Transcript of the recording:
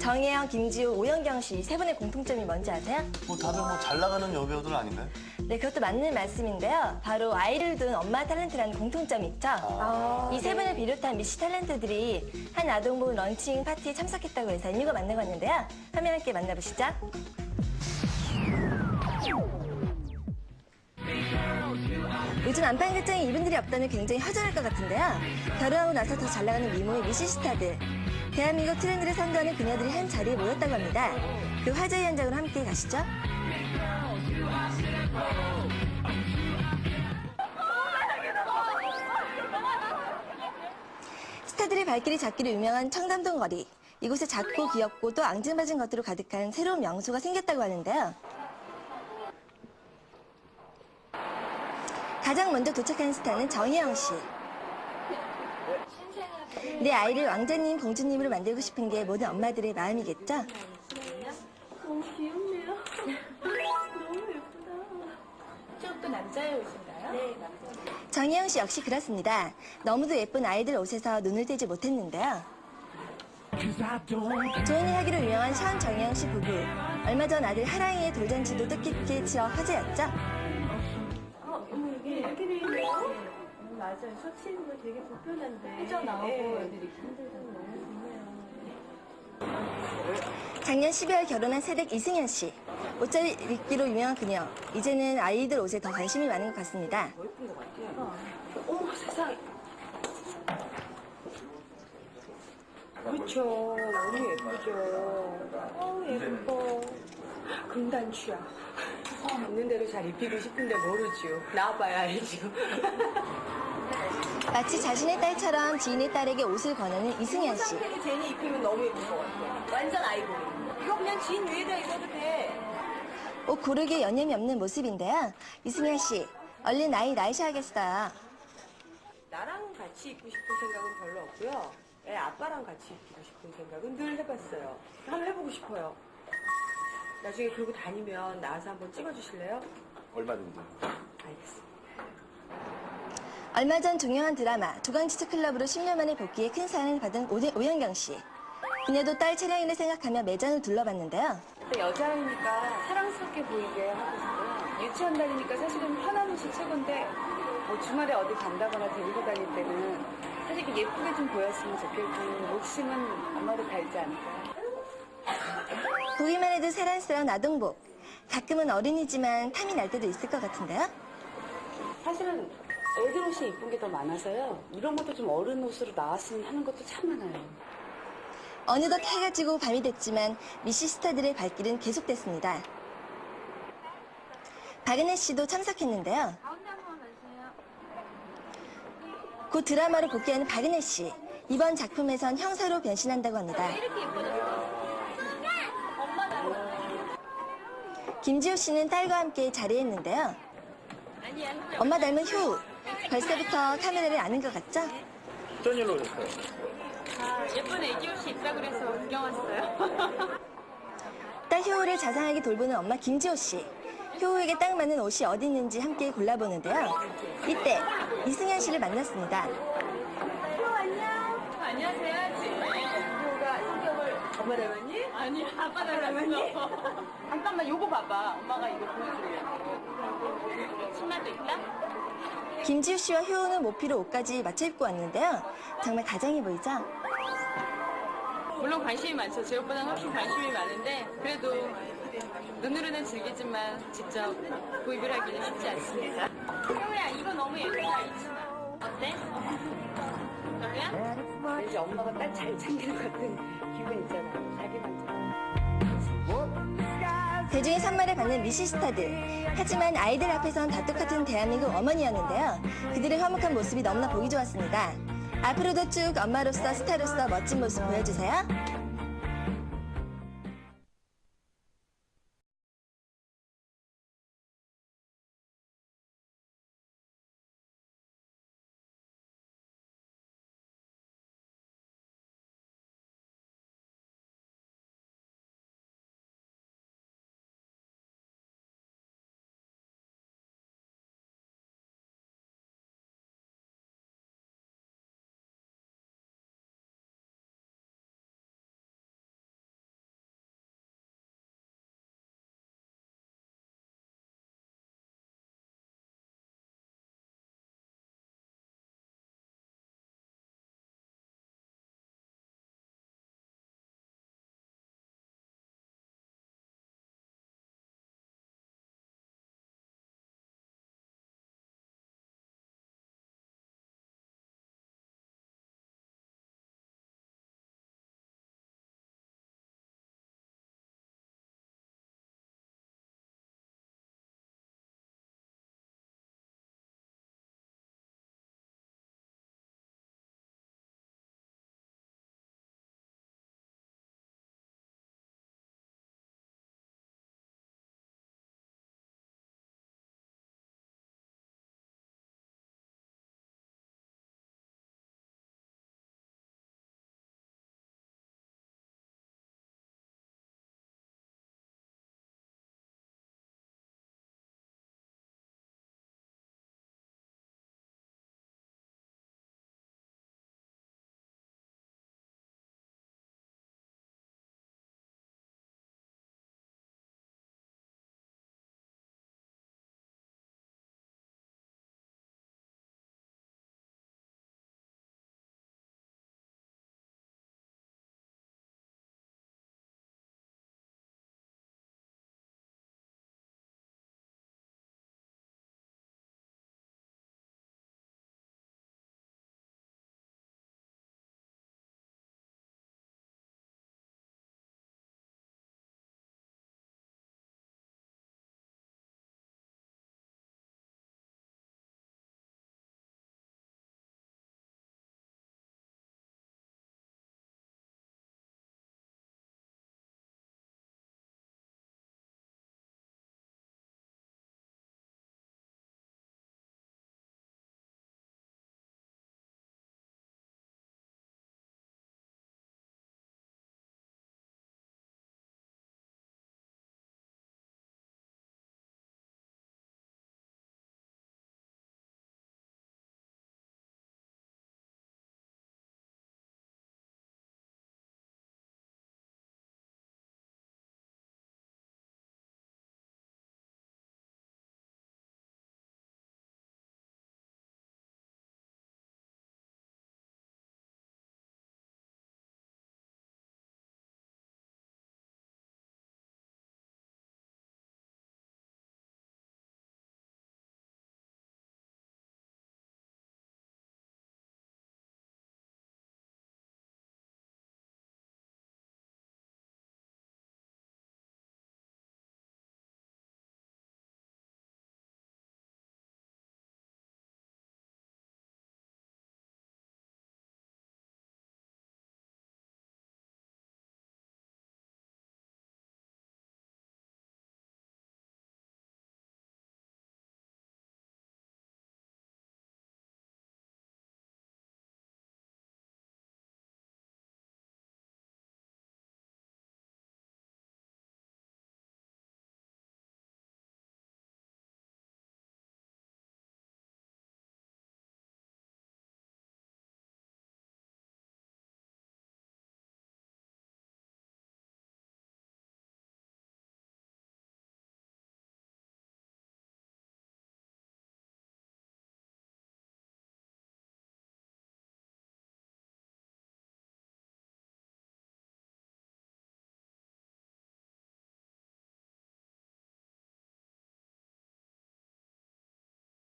정혜영, 김지우, 오영경 씨 세 분의 공통점이 뭔지 아세요? 뭐 다들 뭐 잘 나가는 여배우들 아닌가요? 네, 그것도 맞는 말씀인데요. 바로 아이를 둔 엄마 탤런트라는 공통점이 있죠. 이세 분을 비롯한 미시 탤런트들이 한 아동부 런칭 파티에 참석했다고 해서 이유가 만나고 왔는데요. 화면 함께 만나보시죠. 요즘 안방 결정에 이분들이 없다면 굉장히 허전할 것 같은데요. 결혼하고 나서 더 잘 나가는 미모의 미시 스타들. 대한민국 트렌드를 선도하는 그녀들이 한 자리에 모였다고 합니다. 그 화제의 현장으로 함께 가시죠. 스타들의 발길이 잡기로 유명한 청담동 거리. 이곳에 작고 귀엽고 또 앙증맞은 것들로 가득한 새로운 명소가 생겼다고 하는데요. 가장 먼저 도착한 스타는 정혜영 씨. 내 아이를 왕자님, 공주님으로 만들고 싶은 게 모든 엄마들의 마음이겠죠? 너무 귀엽네요. 너무 예쁘다. 이쪽도 남자의 옷인가요? 네, 남자. 정혜영 씨 역시 그렇습니다. 너무도 예쁜 아이들 옷에서 눈을 떼지 못했는데요. 좋은 일 하기로 유명한 션 정혜영 씨 부부. 얼마 전 아들 하랑이의 돌잔치도 뜻깊게 치러 화제였죠. 맞아요. 셔츠 입는 거 되게 불편한데. 삐져 나오고 네. 애들이 이렇게 힘들다. 너무 좋네요. 작년 12월 결혼한 새댁 이승현 씨. 옷잘 입기로 유명한 그녀. 이제는 아이들 옷에 더 관심이 많은 것 같습니다. 어머, 세상에. 그렇죠. 너무 예쁘죠. 어 예뻐. 금단추야. 있는 대로 잘 입히고 싶은데 모르죠. 나와봐야 알죠. 마치 자신의 딸처럼 지인의 딸에게 옷을 권하는 이승현 씨. 상태로 제니 입히면 너무 예쁠 것 같아. 완전 아이보리. 이거 그냥 진 위에다 입어도 돼. 옷 고르게 여념이 없는 모습인데요. 이승현 씨, 얼른 아이 나이셔야겠어요. 나랑 같이 입고 싶은 생각은 별로 없고요. 애 아빠랑 같이 입고 싶은 생각은 늘 해봤어요. 한번 해보고 싶어요. 나중에 그러고 다니면 나와서 한번 찍어주실래요? 얼마든지. 알겠습니다. 얼마 전 종영한 드라마 두강지축 클럽으로 10년 만에 복귀해 큰 사랑을 받은 오영경 씨. 그녀도 딸 촬영일을 생각하며 매장을 둘러봤는데요. 여자이니까 사랑스럽게 보이게 하고 싶고요. 유치원 다니니까 사실은 편한 옷이 최고인데 뭐 주말에 어디 간다거나 데리고 다닐 때는 사실 예쁘게 좀 보였으면 좋겠고 목심은 아마도 달지 않을까. 보기만 해도 사랑스러운 아동복. 가끔은 어린이지만 탐이 날 때도 있을 것 같은데요. 사실은 애들 옷이 이쁜 게 더 많아서요. 이런 것도 좀 어른 옷으로 나왔으면 하는 것도 참 많아요. 어느덧 해가 지고 밤이 됐지만 미시 스타들의 발길은 계속됐습니다. 박은혜 씨도 참석했는데요. 곧 드라마로 복귀하는 박은혜 씨. 이번 작품에선 형사로 변신한다고 합니다. 김지호 씨는 딸과 함께 자리했는데요. 엄마 닮은 효우. 벌써부터 카메라를 아는 것 같죠? 어떤 일로 오셨어요? 아, 예쁜 애기 옷이 있다고 그래서 구경 왔어요. 딸 효우를 자상하게 돌보는 엄마 김지호 씨. 효우에게 딱 맞는 옷이 어디 있는지 함께 골라보는데요. 이때 이승현 씨를 만났습니다. 안녕하세요. 해야지. 효가 성격을 엄마 닮았니? 아니, 아빠 닮았어. 잠깐만, 요거 봐봐. 엄마가 이거 보여줄게. 신발도 있다? 김지호 씨와 효우는 모피로 옷까지 맞춰 입고 왔는데요. 정말 다정해 보이죠? 물론 관심이 많죠. 제 옷보다는 훨씬 관심이 많은데, 그래도 눈으로는 즐기지만 직접 구입을 하기는 쉽지 않습니다. 효우야, 이거 너무 예쁘다. 이 치마. 어때? 너야? 왠지 엄마가 딸 잘 챙기는 것 같은 기분 있잖아요. 자기 만족. 대중의 선물을 받는 미시 스타들. 하지만 아이들 앞에선 다 똑같은 대한민국 어머니였는데요. 그들의 화목한 모습이 너무나 보기 좋았습니다. 앞으로도 쭉 엄마로서 스타로서 멋진 모습 보여주세요.